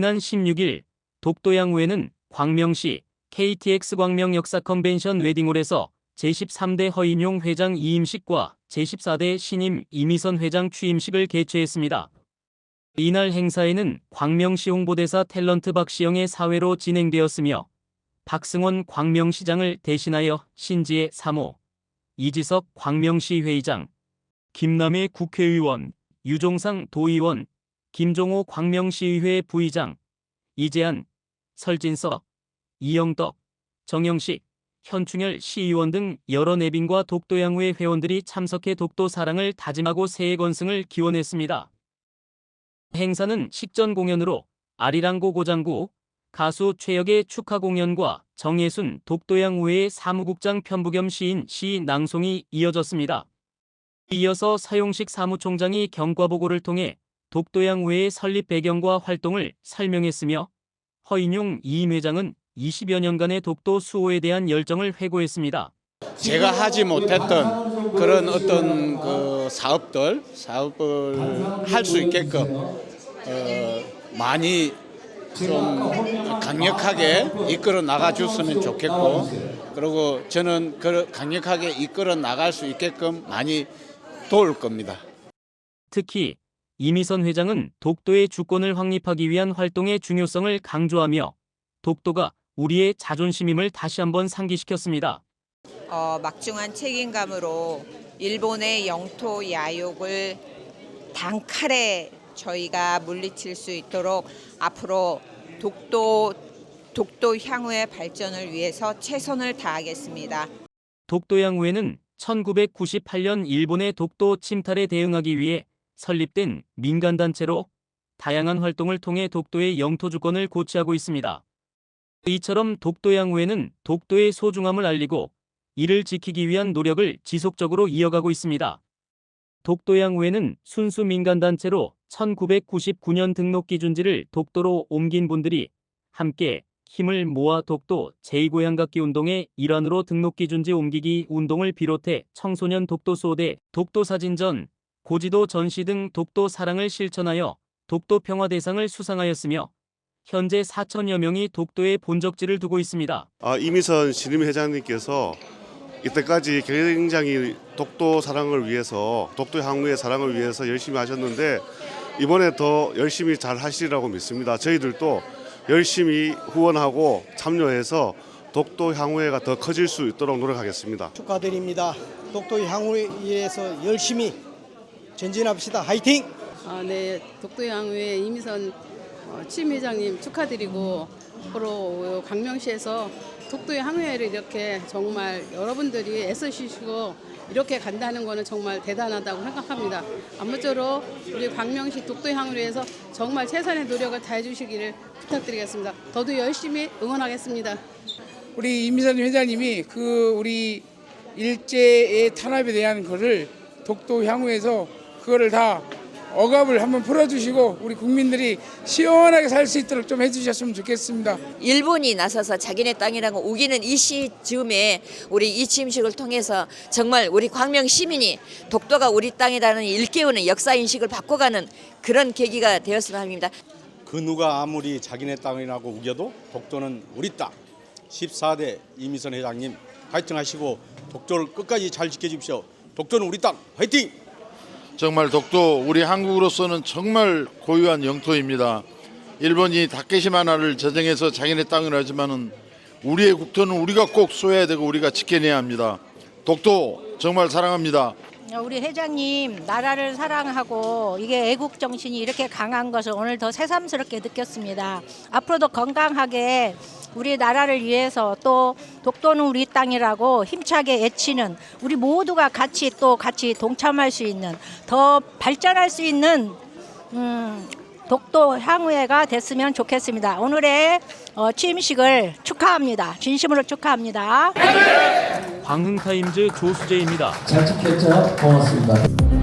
지난 16일 독도양후에는 광명시 KTX 광명 역사 컨벤션 웨딩홀에서 제13대 허인용 회장 이임식과 제14대 신임 이미선 회장 취임식을 개최했습니다. 이날 행사에는 광명시 홍보대사 탤런트 박시영의 사회로 진행되었으며 박승원 광명시장을 대신하여 신지혜 사모, 이지석 광명시 회의장, 김남혜 국회의원, 유종상 도의원, 김종호 광명시의회 부의장, 이재한, 설진서, 이영덕, 정영식, 현충열 시의원 등 여러 내빈과 독도양후의 회원들이 참석해 독도 사랑을 다짐하고 새해 건승을 기원했습니다. 행사는 식전 공연으로 아리랑고 고장구, 가수 최혁의 축하 공연과 정예순 독도양후의 사무국장 편부 겸 시인 시 낭송이 이어졌습니다. 이어서 서용식 사무총장이 경과보고를 통해 독도양후의 설립 배경과 활동을 설명했으며 허인용 이임 회장은 20여 년간의 독도 수호에 대한 열정을 회고했습니다. 제가 하지 못했던 그런 어떤 그 사업들 사업을 할 수 있게끔 어, 많이 좀 강력하게 이끌어 나가 줬으면 좋겠고 그리고 저는 그 강력하게 이끌어 나갈 수 있게끔 많이 도울 겁니다. 특히 이미선 회장은 독도의 주권을 확립하기 위한 활동의 중요성을 강조하며 독도가 우리의 자존심임을 다시 한번 상기시켰습니다. 어, 막중한 책임감으로 일본의 영토 야욕을 단칼에 저희가 물리칠 수 있도록 앞으로 독도 독도 향후의 발전을 위해서 최선을 다하겠습니다. 독도양후에는 1998년 일본의 독도 침탈에 대응하기 위해 설립된 민간단체로 다양한 활동을 통해 독도의 영토 주권을 고취하고 있습니다. 이처럼 독도양후에는 독도의 소중함을 알리고 이를 지키기 위한 노력을 지속적으로 이어가고 있습니다. 독도양후에는 순수 민간단체로 1999년 등록 기준지를 독도로 옮긴 분들이 함께 힘을 모아 독도 제2고향 갖기 운동의 일환으로 등록 기준지 옮기기 운동을 비롯해 청소년 독도 소대, 독도 사진전, 고지도 전시 등 독도 사랑을 실천하여 독도 평화 대상을 수상하였으며 현재 4천여 명이 독도에 본적지를 두고 있습니다. 아, 이미선 신임 회장님께서 이때까지 굉장히 독도 사랑을 위해서 독도 향후의 사랑을 위해서 열심히 하셨는데 이번에 더 열심히 잘 하시리라고 믿습니다. 저희들도 열심히 후원하고 참여해서 독도 향후회가 더 커질 수 있도록 노력하겠습니다. 축하드립니다. 독도 향후에 위해서 열심히 전진합시다. 화이팅! 아, 네, 독도양후의 이미선 어, 취임 회장님 축하드리고 앞으로 광명시에서 독도의 항해를 이렇게 정말 여러분들이 애쓰시고 이렇게 간다는 거는 정말 대단하다고 생각합니다. 아무쪼록 우리 광명시 독도의 항해를 위해서 정말 최선의 노력을 다해 주시기를 부탁드리겠습니다. 더도 열심히 응원하겠습니다. 우리 이미선 회장님이 그 우리 일제의 탄압에 대한 거를 독도 향후에서 그거를 다 억압을 한번 풀어주시고 우리 국민들이 시원하게 살 수 있도록 좀 해주셨으면 좋겠습니다. 일본이 나서서 자기네 땅이라고 우기는 이 시즈음에 우리 이 취임식을 통해서 정말 우리 광명 시민이 독도가 우리 땅이라는 일깨우는 역사 인식을 바꿔가는 그런 계기가 되었으면 합니다. 그 누가 아무리 자기네 땅이라고 우겨도 독도는 우리 땅. 14대 이미선 회장님 화이팅 하시고 독도를 끝까지 잘 지켜주십시오. 독도는 우리 땅. 화이팅! 정말 독도 우리 한국으로서는 정말 고유한 영토입니다. 일본이 다케시마 하나를 저정해서 자기네 땅을 하지만은 우리의 국토는 우리가 꼭 소유해야 되고 우리가 지켜내야 합니다. 독도 정말 사랑합니다. 우리 회장님 나라를 사랑하고 이게 애국 정신이 이렇게 강한 것을 오늘 더 새삼스럽게 느꼈습니다. 앞으로도 건강하게 우리 나라를 위해서 또 독도는 우리 땅이라고 힘차게 애치는 우리 모두가 같이 또 같이 동참할 수 있는 더 발전할 수 있는 음, 독도 향후회가 됐으면 좋겠습니다. 오늘의 어, 취임식을 축하합니다. 진심으로 축하합니다. 광흥타임즈 조수재입니다. 잘 지켰죠? 고맙습니다.